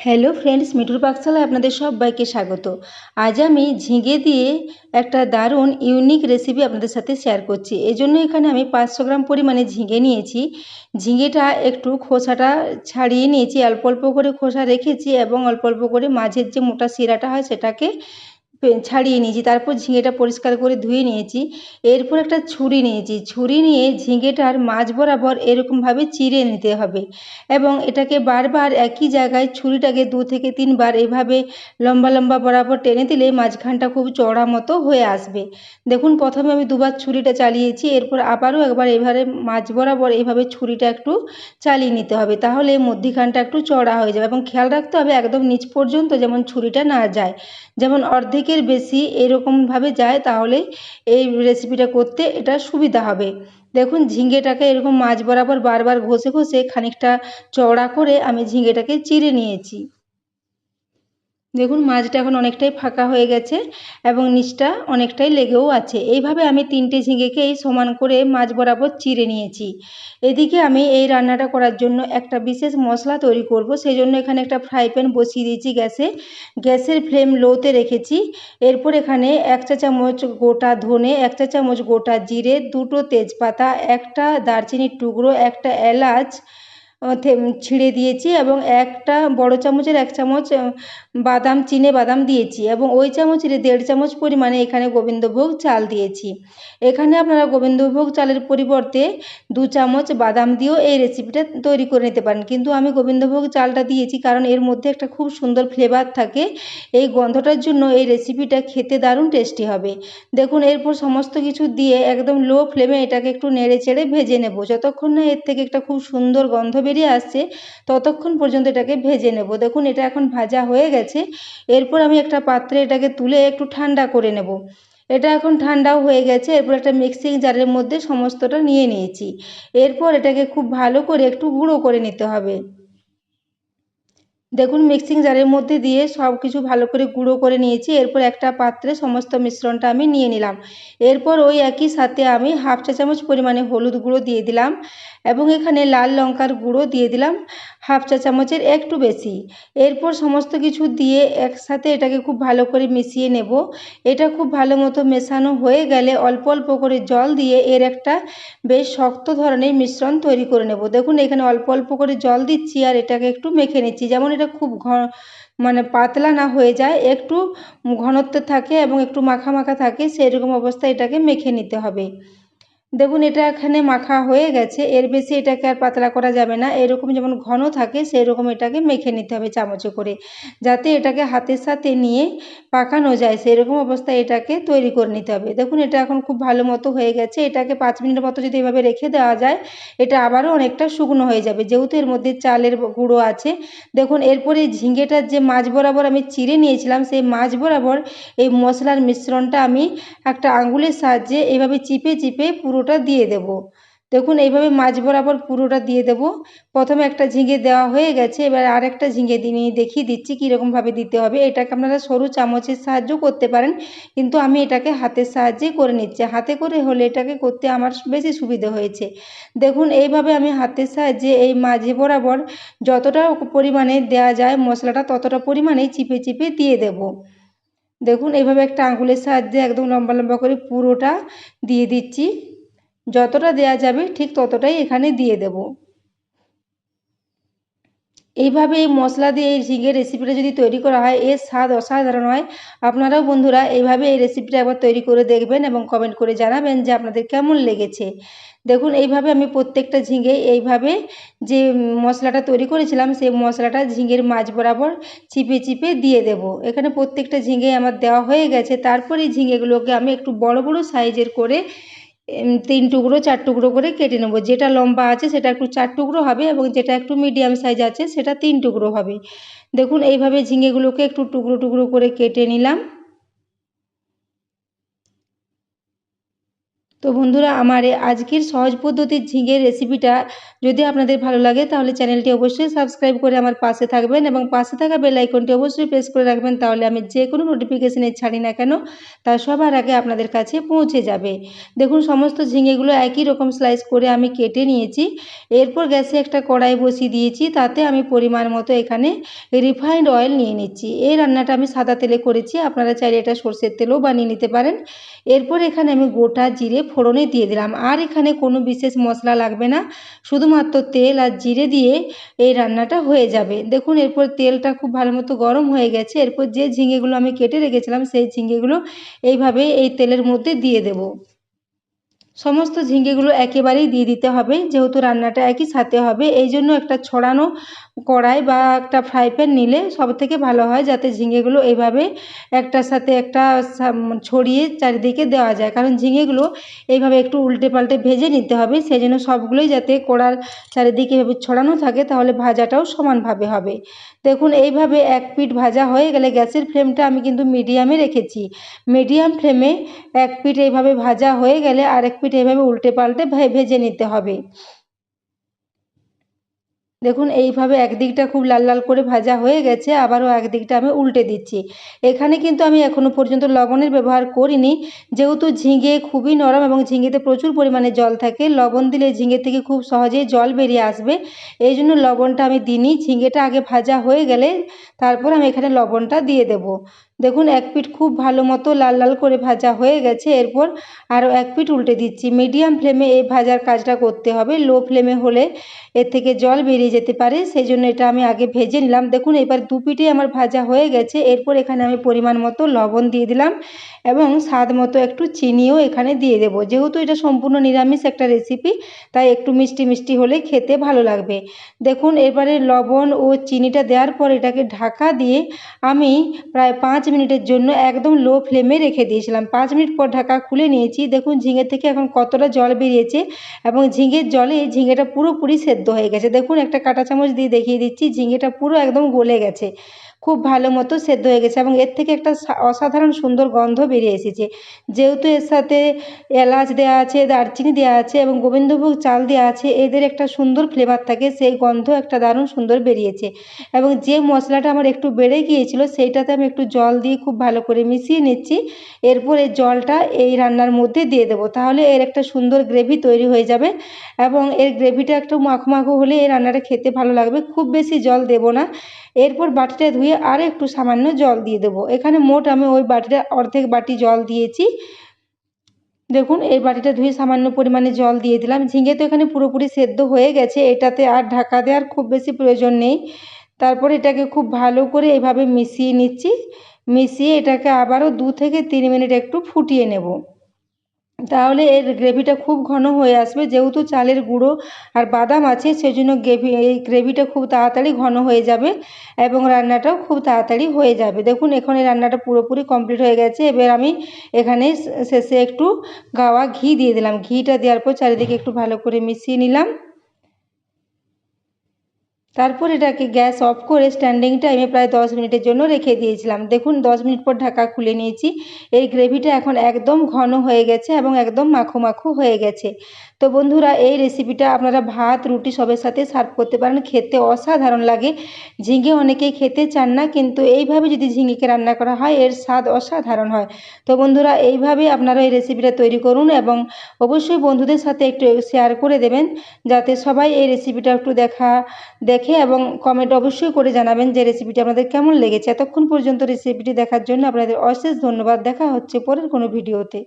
Hello friends, মিঠুর পাকশালায় আপনাদের সবাইকে স্বাগত। আজ আমি ঝিঙে দিয়ে একটা দারুণ ইউনিক রেসিপি আপনাদের সাথে শেয়ার করছি। এই জন্য এখানে আমি পাঁচশো গ্রাম পরিমাণে ঝিঙে নিয়েছি। ঝিঙেটা একটু খোসাটা ছাড়িয়ে নিয়েছি। অল্প অল্প করে খোসা রেখেছি এবং অল্প অল্প করে মাঝের যে মোটা শিরাটা হয় সেটাকে ছাড়িয়ে নিয়েছি। তারপর ঝিঙেটা পরিষ্কার করে ধুয়ে নিয়েছি। এরপর একটা ছুরি নিয়েছি। ছুরি নিয়ে ঝিঙেটার মাঝ বরাবর এরকমভাবে চিড়ে নিতে হবে এবং এটাকে বারবার একই জায়গায় ছুরিটাকে দু থেকে তিনবার এভাবে লম্বা লম্বা বরাবর টেনে দিলে মাঝখানটা খুব চড়া মতো হয়ে আসবে। দেখুন, প্রথমে আমি দুবার ছুরিটা চালিয়েছি। এরপর আবারও একবার এভাবে মাঝ বরাবর এভাবে ছুরিটা একটু চালিয়ে নিতে হবে। তাহলে মধ্যিখানটা একটু চড়া হয়ে যাবে এবং খেয়াল রাখতে হবে একদম নিচ পর্যন্ত যেমন ছুরিটা না যায়। যেমন অর্ধেকের বেশি এরকমভাবে যায় তাহলে এই রেসিপিটা করতে এটা সুবিধা হবে। দেখুন ঝিঙেটাকে এরকম মাঝ বরাবর বারবার ঘষে ঘষে খানিকটা চওড়া করে আমি ঝিঙেটাকে চিড়ে নিয়েছি। দেখুন, মাছটা এখন অনেকটাই ফাঁকা হয়ে গেছে এবং নিচটা অনেকটাই লেগেও আছে। এইভাবে আমি তিনটে ঝিঙেকেই সমান করে মাছ বরাবর চিড়ে নিয়েছি। এদিকে আমি এই রান্নাটা করার জন্য একটা বিশেষ মশলা তৈরি করব। সেই জন্য এখানে একটা ফ্রাই প্যান বসিয়ে দিয়েছি গ্যাসে। গ্যাসের ফ্লেম লোতে রেখেছি। এরপর এখানে এক চা চামচ গোটা ধনে, এক চা চামচ গোটা জিরে, দুটো তেজপাতা, একটা দারচিনির টুকরো, একটা এলাচ ছিঁড়ে দিয়েছি এবং একটা বড় চামচের এক চামচ বাদাম, চিনে বাদাম দিয়েছি এবং ওই চামচের দেড় চামচ পরিমাণে এখানে গোবিন্দভোগ চাল দিয়েছি। এখানে আপনারা গোবিন্দভোগ চালের পরিবর্তে দু চামচ বাদাম দিয়েও এই রেসিপিটা তৈরি করে নিতে পারেন। কিন্তু আমি গোবিন্দভোগ চালটা দিয়েছি কারণ এর মধ্যে একটা খুব সুন্দর ফ্লেভার থাকে। এই গন্ধটার জন্য এই রেসিপিটা খেতে দারুণ টেস্টি হবে। দেখুন, এরপর সমস্ত কিছু দিয়ে একদম লো ফ্লেমে এটাকে একটু নেড়ে চেড়ে ভেজে নেব। যতক্ষণ না এর থেকে একটা খুব সুন্দর গন্ধ বেরিয়ে আসছে, ততক্ষণ পর্যন্ত এটাকে ভেজে নেব। দেখুন, এটা এখন ভাজা হয়ে গেছে। এরপর আমি একটা পাত্রে এটাকে তুলে একটু ঠান্ডা করে নেব। এটা এখন ঠান্ডাও হয়ে গেছে। এরপর একটা মিক্সিং জারের মধ্যে সমস্তটা নিয়ে নিয়েছি। এরপর এটাকে খুব ভালো করে একটু গুঁড়ো করে নিতে হবে। দেখুন মিক্সিং জারের মধ্যে দিয়ে সব কিছু ভালো করে গুঁড়ো করে নিয়েছি। এরপর একটা পাত্রে সমস্ত মিশ্রণটা আমি নিয়ে নিলাম। এরপর ওই একই সাথে আমি হাফ চা চামচ পরিমাণে হলুদ গুঁড়ো দিয়ে দিলাম এবং এখানে লাল লঙ্কার গুঁড়ো দিয়ে দিলাম হাফ চা চামচের একটু বেশি। এরপর সমস্ত কিছু দিয়ে একসাথে এটাকে খুব ভালো করে মিশিয়ে নেব। এটা খুব ভালো মতো মেশানো হয়ে গেলে অল্প অল্প করে জল দিয়ে এর একটা বেশ শক্ত ধরনের মিশ্রণ তৈরি করে নেব। দেখুন, এখানে অল্প অল্প করে জল দিচ্ছি আর এটাকে একটু মেখে নিচ্ছি। যেমন এটা খুব ঘন মানে পাতলা না হয়ে যায়, একটু ঘনত্ব থাকে এবং একটু মাখা মাখা থাকে সেই রকম অবস্থায় এটাকে মেখে নিতে হবে। দেখুন, এটা এখানে মাখা হয়ে গেছে। এর বেশি এটাকে আর পাতলা করা যাবে না। এরকম যেমন ঘন থাকে সেই রকম এটাকে মেখে নিতে হবে চামচে করে, যাতে এটাকে হাতের সাথে নিয়ে পাকানো যায়। সেই রকম অবস্থায় এটাকে তৈরি করে নিতে হবে। দেখুন, এটা এখন খুব ভালো মতো হয়ে গেছে। এটাকে পাঁচ মিনিটের মতো যদি এভাবে রেখে দেওয়া যায়, এটা আবারও অনেকটা শুকনো হয়ে যাবে। যেহেতু এর মধ্যে চালের গুঁড়ো আছে, দেখুন, এরপরে ঝিঙ্গেটার যে মাছ বরাবর আমি চিড়ে নিয়েছিলাম, সেই মাছ বরাবর এই মশলার মিশ্রণটা আমি একটা আঙুলের সাহায্যে এভাবে চিপে চিপে পুরো পুরোটা দিয়ে দেব। দেখুন, এইভাবে মাঝ বরাবর পুরোটা দিয়ে দেব। প্রথমে একটা ঝিঙে দেওয়া হয়ে গেছে, এবার আরেকটা ঝিঙে দিয়ে দেখিয়ে দিচ্ছি কীরকমভাবে দিতে হবে। এটাকে আপনারা সরু চামচের সাহায্য করতে পারেন, কিন্তু আমি এটাকে হাতের সাহায্যে করে নিচ্ছি। হাতে করে হলে এটাকে করতে আমার বেশি সুবিধে হয়েছে। দেখুন, এইভাবে আমি হাতের সাহায্যে এই মাঝে বরাবর যতটা পরিমাণে দেওয়া যায় মশলাটা ততটা পরিমাণেই চিপে চিপে দিয়ে দেব। দেখুন, এইভাবে একটা আঙুলের সাহায্যে একদম লম্বা লম্বা করে পুরোটা দিয়ে দিচ্ছি। যতটা দেয়া যাবে ঠিক ততটাই এখানে দিয়ে দেব। এইভাবে এই মশলা দিয়ে এই ঝিঙের রেসিপিটা যদি তৈরি করা হয়, এর স্বাদ অসাধারণ হয়। আপনারাও বন্ধুরা এইভাবে এই রেসিপিটা একবার তৈরি করে দেখবেন এবং কমেন্ট করে জানাবেন যে আপনাদের কেমন লেগেছে। দেখুন, এইভাবে আমি প্রত্যেকটা ঝিঙে এইভাবে যে মশলাটা তৈরি করেছিলাম, সেই মশলাটা ঝিঙের মাছ বরাবর চিপে চিপে দিয়ে দেব। এখানে প্রত্যেকটা ঝিঙে আমার দেওয়া হয়ে গেছে। তারপরে ঝিঙেগুলোকে আমি একটু বড় বড় সাইজের করে তিন টুকরো, চার টুকরো করে কেটে নেব। যেটা লম্বা আছে সেটা একটু চার টুকরো হবে এবং যেটা একটু মিডিয়াম সাইজ আছে সেটা তিন টুকরো হবে। দেখুন, এইভাবে ঝিঙেগুলোকে একটু টুকরো টুকরো করে কেটে নিলাম। তো বন্ধুরা, আমার আজকের সহজ পদ্ধতির ঝিঙের রেসিপিটা যদি আপনাদের ভালো লাগে, তাহলে চ্যানেলটি অবশ্যই সাবস্ক্রাইব করে আমার পাশে থাকবেন এবং পাশে থাকা বেল আইকনটি অবশ্যই প্রেস করে রাখবেন, তাহলে আমি যে কোনো নোটিফিকেশানে ছাড়ি না কেন, তা সবার আগে আপনাদের কাছে পৌঁছে যাবে। দেখুন, সমস্ত ঝিঙেগুলো একই রকম স্লাইস করে আমি কেটে নিয়েছি। এরপর গ্যাসে একটা কড়াই বসিয়ে দিয়েছি, তাতে আমি পরিমাণ মতো এখানে রিফাইন্ড অয়েল নিয়ে নিচ্ছি। এই রান্নাটা আমি সাদা তেলে করেছি, আপনারা চাইলে এটা সর্ষের তেলও বানিয়ে নিতে পারেন। এরপর এখানে আমি গোটা জিরে ফোড়নে দিয়ে দিলাম। আর এখানে কোনো বিশেষ মশলা লাগবে না। শুধুমাত্র তেল আর জিরে দিয়ে এই রান্নাটা হয়ে যাবে। দেখুন, এরপর তেলটা খুব ভালো মতো গরম হয়ে গেছে। এরপর যে ঝিঙেগুলো আমি কেটে রেখেছিলাম, সেই ঝিঙেগুলো এইভাবে এই তেলের মধ্যে দিয়ে দেবো। সমস্ত ঝিঙ্গেগুলো একেবারেই দিয়ে দিতে হবে, যেহেতু রান্নাটা একই সাথে হবে, এই জন্য একটা ছড়ানো কড়াই বা একটা ফ্রাই প্যান নিলে সব থেকে ভালো হয়, যাতে ঝিঙেগুলো এইভাবে একটার সাথে একটা ছড়িয়ে চারিদিকে দেওয়া যায়। কারণ ঝিঙেগুলো এইভাবে একটু উল্টে পাল্টে ভেজে নিতে হবে সেই জন্য সবগুলোই যাতে কড়ার চারিদিকে এভাবে ছড়ানো থাকে, তাহলে ভাজাটাও সমানভাবে হবে। দেখুন, এইভাবে এক পিঠ ভাজা হয়ে গেলে গ্যাসের ফ্লেমটা আমি কিন্তু মিডিয়ামে রেখেছি। মিডিয়াম ফ্লেমে এক পিঠ এইভাবে ভাজা হয়ে গেলে আর এক পিঠ এইভাবে উল্টে পাল্টে ভেজে নিতে হবে। দেখুন, এইভাবে একদিকটা খুব লাল লাল করে ভাজা হয়ে গেছে, আবারও একদিকটা আমি উল্টে দিচ্ছি। এখানে কিন্তু আমি এখনও পর্যন্ত লবণের ব্যবহার করিনি। যেহেতু ঝিঙে খুবই নরম এবং ঝিঙেতে প্রচুর পরিমাণে জল থাকে, লবণ দিলে ঝিঙে থেকে খুব সহজেই জল বেরিয়ে আসবে। এই জন্য লবণটা আমি দিইনি। ঝিঙেটা আগে ভাজা হয়ে গেলে তারপর আমি এখানে লবণটা দিয়ে দেব। দেখুন, এক পিঠ খুব ভালো মতো লাল লাল করে ভাজা হয়ে গেছে। এরপর আরও এক পিঠ উল্টে দিচ্ছি। মিডিয়াম ফ্লেমে এই ভাজার কাজটা করতে হবে। লো ফ্লেমে হলে এর থেকে জল বেরিয়ে যেতে পারে। সেই জন্য এটা আমি আগে ভেজে নিলাম। দেখুন, এবার দু পিঠে আমার ভাজা হয়ে গেছে। এরপর এখানে আমি পরিমাণ মতো লবণ দিয়ে দিলাম এবং স্বাদ মতো একটু চিনিও এখানে দিয়ে দেব। যেহেতু এটা সম্পূর্ণ নিরামিষ একটা রেসিপি তাই একটু মিষ্টি মিষ্টি হলে খেতে ভালো লাগবে। দেখুন, এবারে লবণ ও চিনিটা দেওয়ার পর এটাকে ঢাকা দিয়ে আমি প্রায় পাঁচ মিনিটের জন্য একদম লো ফ্লেমে রেখে দিয়েছিলাম। পাঁচ মিনিট পর ঢাকা খুলে নিয়েছি। দেখুন, ঝিঙে থেকে এখন কতটা জল বেরিয়েছে এবং ঝিঙের জলে ঝিঙেটা পুরোপুরি সেদ্ধ হয়ে গেছে। দেখুন, একটা কাঁটা চামচ দিয়ে দেখিয়ে দিচ্ছি। ঝিঙেটা পুরো একদম গলে গেছে। খুব ভালো মতো সেদ্ধ হয়ে গেছে এবং এর থেকে একটা অসাধারণ সুন্দর গন্ধ বেরিয়ে এসেছে। যেহেতু এর সাথে এলাচ দেওয়া আছে, দারচিনি দেওয়া আছে এবং গোবিন্দভোগ চাল দেওয়া আছে, এদের একটা সুন্দর ফ্লেভার থাকে, সেই গন্ধ একটা দারুণ সুন্দর বেরিয়েছে। এবং যে মশলাটা আমার একটু বেড়ে গিয়েছিল, সেইটাতে আমি একটু জল দিয়ে খুব ভালো করে মিশিয়ে নিচ্ছি। এরপর এই জলটা এই রান্নার মধ্যে দিয়ে দেবো। তাহলে এর একটা সুন্দর গ্রেভি তৈরি হয়ে যাবে এবং এর গ্রেভিটা একটু মাখো মাখো হলে এই রান্নাটা খেতে ভালো লাগবে। খুব বেশি জল দেব না। এরপর বাটিটা ধুয়ে আর একটু সামান্য জল দিয়ে দেবো। এখানে মোট আমি ওই বাটিটা অর্ধেক বাটি জল দিয়েছি। দেখুন, এই বাটিটা ধুয়ে সামান্য পরিমাণে জল দিয়ে দিলাম। ঝিঙে তো এখানে পুরোপুরি সেদ্ধ হয়ে গেছে, এটাতে আর ঢাকা দেওয়ার খুব বেশি প্রয়োজন নেই। তারপর এটাকে খুব ভালো করে এভাবে মিশিয়ে নিচ্ছি। মিশিয়ে এটাকে আবারও দু থেকে তিন মিনিট একটু ফুটিয়ে নেব। তাহলে এর গ্রেভিটা খুব ঘন হয়ে আসবে, যেহেতু চালের গুঁড়ো আর বাদাম আছে সেই জন্য গ্রেভি, এই গ্রেভিটা খুব তাড়াতাড়ি ঘন হয়ে যাবে এবং রান্নাটাও খুব তাড়াতাড়ি হয়ে যাবে। দেখুন, এখানে রান্নাটা পুরোপুরি কমপ্লিট হয়ে গেছে। এবার আমি এখানে শেষে একটু গাওয়া ঘি দিয়ে দিলাম। ঘিটা দেওয়ার পর চারিদিকে একটু ভালো করে মিশিয়ে নিলাম। তারপর এটাকে গ্যাস অফ করে স্ট্যান্ডিং টাইমে প্রায় দশ মিনিটের জন্য রেখে দিয়েছিলাম। দেখুন, দশ মিনিট পর ঢাকা খুলে নিয়েছি। এই গ্রেভিটা এখন একদম ঘন হয়ে গেছে এবং একদম মাখো মাখো হয়ে গেছে। তো বন্ধুরা, এই রেসিপিটা আপনারা ভাত, রুটি সবের সাথে সার্ভ করতে পারেন। খেতে অসাধারণ লাগে। ঝিঙে অনেকেই খেতে চান না, কিন্তু এইভাবে যদি ঝিঙেকে রান্না করা হয়, এর স্বাদ অসাধারণ হয়। তো বন্ধুরা, এইভাবে আপনারা এই রেসিপিটা তৈরি করুন এবং অবশ্যই বন্ধুদের সাথে একটু শেয়ার করে দেবেন, যাতে সবাই এই রেসিপিটা একটু দেখা, দেখে এবং কমেন্ট অবশ্যই করে জানাবেন যে রেসিপিটি আপনাদের কেমন লেগেছে। এতক্ষণ পর্যন্ত রেসিপিটি দেখার জন্য আপনাদের অশেষ ধন্যবাদ। দেখা হচ্ছে পরের কোনো ভিডিওতে